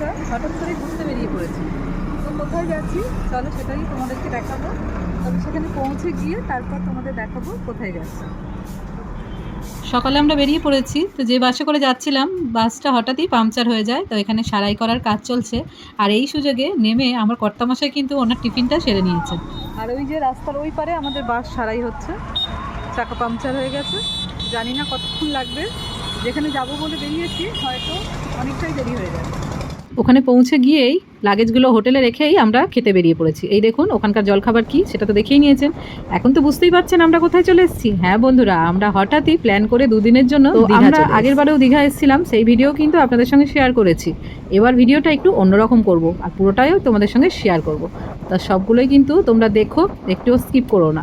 আমরা হঠাৎ করে ঘুরতে বেরিয়ে পড়েছি। তো কোথায় যাচ্ছি? চলো সেটাই তোমাদেরকে দেখাবো। তবে সেখানে পৌঁছে গিয়ে তারপর তোমাদের দেখাবো কোথায় যাচ্ছি। সকালে আমরা বেরিয়ে পড়েছি, তো যে বাসে করে যাচ্ছিলাম, বাসটা হঠাৎই পাংচার হয়ে যায়, তো এখানে সারাই করার কাজ চলছে। আর এই সুযোগে নেমে আমার কর্তামশাই কিন্তু ওনার টিফিনটা সেরে নিয়েছে। আর ওই যে রাস্তার ওই পারে আমাদের বাস সারাই হচ্ছে। চাকা পাংচার হয়ে গেছে। জানি না কতক্ষণ লাগবে। যেখানে যাব বলে বেরিয়েছি, হয়তো অনেকটাই দেরি হয়ে যাবে। ওখানে পৌঁছে গিয়েই লাগেজগুলো হোটেলে রেখেই আমরা খেতে বেরিয়ে পড়েছি। এই দেখুন ওখানকার জলখাবার কি সেটা তো দেখেই নিয়েছেন। এখন তো বুঝতেই পারছেন আমরা কোথায় চলে এসেছি। হ্যাঁ বন্ধুরা আমরা হঠাৎই প্ল্যান করে দুদিনের জন্য আমরা আগের বারেও দীঘা এসেছিলাম সেই ভিডিও কিন্তু আপনাদের সঙ্গে শেয়ার করেছি। এবার ভিডিওটা একটু অন্যরকম করব আর পুরোটাইও তোমাদের সঙ্গে শেয়ার করব। তা সবগুলোই কিন্তু তোমরা দেখো একটুও স্কিপ করো না।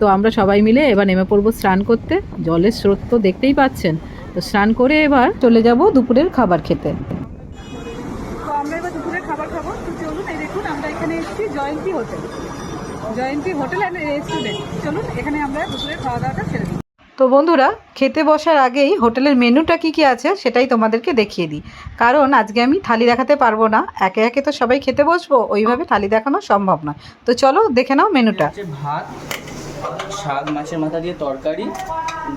তো আমরা সবাই মিলে এবার নেমে পড়ব স্নান করতে। জলের স্রোত তো দেখতেই পাচ্ছেন। তো স্নান করে এবার চলে যাব দুপুরের খাবার খেতে তো আমরা এবার দুপুরের খাবার খাব তো চলুন এই দেখুন আমরা এখানে এসেছি Jayanti hotel. Jayanti hotel and restaurant চলুন, এখানে আমরা দুপুরের খাওয়া দাওয়াটা সেরে দিই তো বন্ধুরা খেতে বসার আগেই হোটেলের মেনুটা কি কি আছে সেটাই তোমাদেরকে দেখিয়ে দিই। কারণ আজকে আমি থালি দেখাতে পারব না একে একে তো সবাই খেতে বসবো ওইভাবে থালি দেখানো সম্ভব নয়। তো চলো দেখে নাও মেনুটা। ভাত শাক মাছের মাথা দিয়ে তরকারি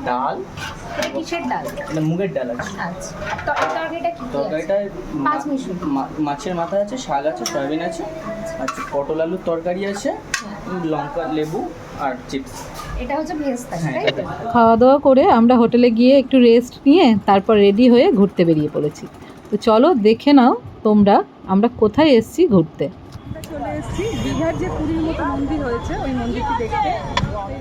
ডাল কিসের ডাল? এটা মুগের ডাল আছে। আচ্ছা তরকারিটা কি পাঁচ। মাছের মাথা আছে শাক আছে সয়াবিন আছে আচ্ছা। পটল আলুর তরকারি আছে লঙ্কা লেবু আর চিপস। এটা হচ্ছে হ্যাঁ খাওয়া দাওয়া করে আমরা হোটেলে গিয়ে একটু রেস্ট নিয়ে তারপর রেডি হয়ে ঘুরতে বেরিয়ে পড়েছি। তো চলো দেখে নাও তোমরা আমরা কোথায় এসেছি ঘুরতে। চলে এসেছি দীঘার যে পুরীর মতো মন্দির হয়েছে ওই মন্দিরটি দেখতে।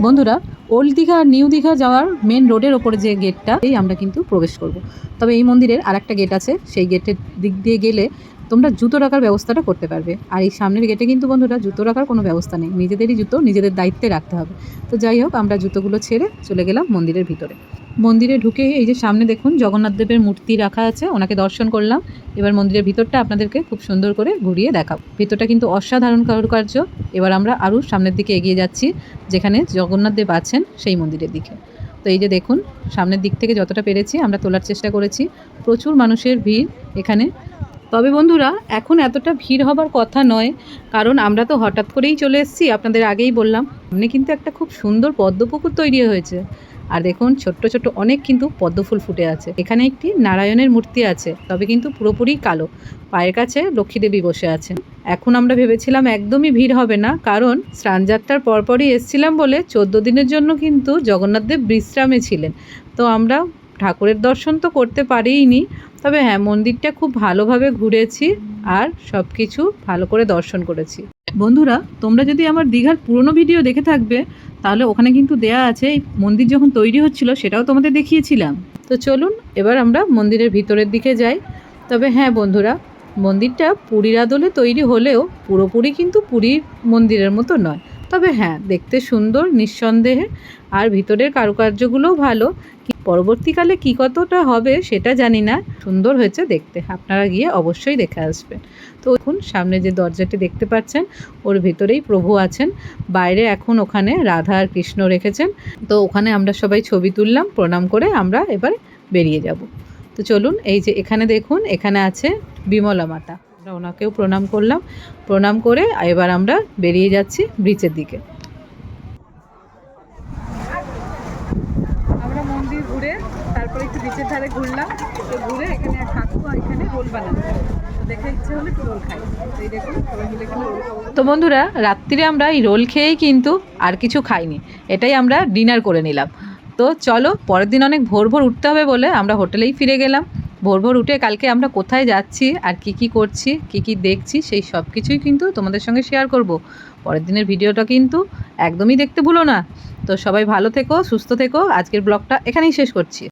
বন্ধুরা ওল্ড দীঘা আর নিউ দীঘা যাওয়ার মেন রোডের ওপরে যে গেটটা এই আমরা কিন্তু প্রবেশ করব। তবে এই মন্দিরের আরেকটা গেট আছে সেই গেটের দিক দিয়ে গেলে তোমরা জুতো রাখার ব্যবস্থাটা করতে পারবে। আর এই সামনের গেটে কিন্তু বন্ধুরা জুতো রাখার কোনো ব্যবস্থা নেই। নিজেদেরই জুতো, নিজেদের দায়িত্বে রাখতে হবে। তো যাই হোক, আমরা জুতোগুলো ছেড়ে চলে গেলাম মন্দিরের ভিতরে। মন্দিরে ঢুকে এই যে সামনে দেখুন, জগন্নাথ দেবের মূর্তি রাখা আছে। ওনাকে দর্শন করলাম। এবার মন্দিরের ভিতরটা আপনাদেরকে খুব সুন্দর করে ঘুরিয়ে দেখাবো। ভিতরটা কিন্তু অসাধারণ কারুকার্য। এবার আমরা আরও সামনের দিকে এগিয়ে যাচ্ছি, যেখানে জগন্নাথ দেব আছেন সেই মন্দিরের দিকে। তো এই যে দেখুন, সামনের দিক থেকে যতটা পেরেছি আমরা তোলার চেষ্টা করেছি। প্রচুর মানুষের ভিড় এখানে। তবে বন্ধুরা, এখন এতটা ভিড় হবার কথা নয়, কারণ আমরা তো হঠাৎ করেই চলে এসেছি, আপনাদের আগেই বললাম। সামনে কিন্তু একটা খুব সুন্দর পদ্মপুকুর তৈরি হয়েছে। আর দেখুন, ছোট্ট ছোট্ট অনেক কিন্তু পদ্মফুল ফুটে আছে। এখানে একটি নারায়ণের মূর্তি আছে, তবে কিন্তু পুরোপুরি কালো। পায়ের কাছে লক্ষ্মী দেবী বসে আছেন। এখন আমরা ভেবেছিলাম একদমই ভিড় হবে না, কারণ স্নানযাত্রার পরপরই এসছিলাম বলে চোদ্দ দিনের জন্য কিন্তু জগন্নাথদেব বিশ্রামে ছিলেন। তো আমরা ঠাকুরের দর্শন তো করতে পারিনি তবে হ্যাঁ মন্দিরটা খুব ভালোভাবে ঘুরেছি আর সব কিছু ভালো করে দর্শন করেছি। বন্ধুরা, তোমরা যদি আমার দীঘার পুরনো ভিডিও দেখে থাকবে, তাহলে ওখানে কিন্তু দেয়া আছে, এই মন্দির যখন তৈরি হচ্ছিল সেটাও তোমাদের দেখিয়েছিলাম। তো চলুন, এবার আমরা মন্দিরের ভিতরের দিকে যাই। তবে হ্যাঁ বন্ধুরা, মন্দিরটা পুরীর আদলে তৈরি হলেও পুরোপুরি কিন্তু পুরীর মন্দিরের মতো নয়। তবে হ্যাঁ দেখতে সুন্দর, নিঃসন্দেহে। আর ভিতরের কারুকার্যগুলোও ভালো। পরবর্তীকালে কী কতটা হবে সেটা জানি না। সুন্দর হয়েছে দেখতে। আপনারা গিয়ে অবশ্যই দেখে আসবেন। তো এখন সামনে যে দরজাটি দেখতে পাচ্ছেন, ওর ভেতরেই প্রভু আছেন। বাইরে এখন ওখানে রাধা আর কৃষ্ণ রেখেছেন। তো ওখানে আমরা সবাই ছবি তুললাম, প্রণাম করে আমরা এবার বেরিয়ে যাব। তো চলুন, এই যে এখানে দেখুন, এখানে আছে বিমলা মাতা। আমরা ওনাকেও প্রণাম করলাম। প্রণাম করে এবার আমরা বেরিয়ে যাচ্ছি ব্রিচের দিকে। আমরা মন্দির ঘুরে তারপরে একটু ধারে ঘুরলাম। তো ঘুরে এখানে কাকু এখানে রোল তো বন্ধুরা, রাত্রিরে আমরা এই রোল খেয়েই কিন্তু আর কিছু খাইনি। এটাই আমরা ডিনার করে নিলাম। তো চলো, পরের দিন অনেক ভোর ভোর উঠতে হবে বলে আমরা হোটেলেই ফিরে গেলাম। ভোর ভোর উঠে কালকে আমরা কোথায় যাচ্ছি, আর কি কি করছি, কি কি দেখছি, সেই সব কিছুই কিন্তু তোমাদের সঙ্গে শেয়ার করব। পরের দিনের ভিডিওটা কিন্তু একদমই দেখতে ভুলো না। তো সবাই ভালো থেকো, সুস্থ থেকো। আজকের ব্লগটা এখানেই শেষ করছি।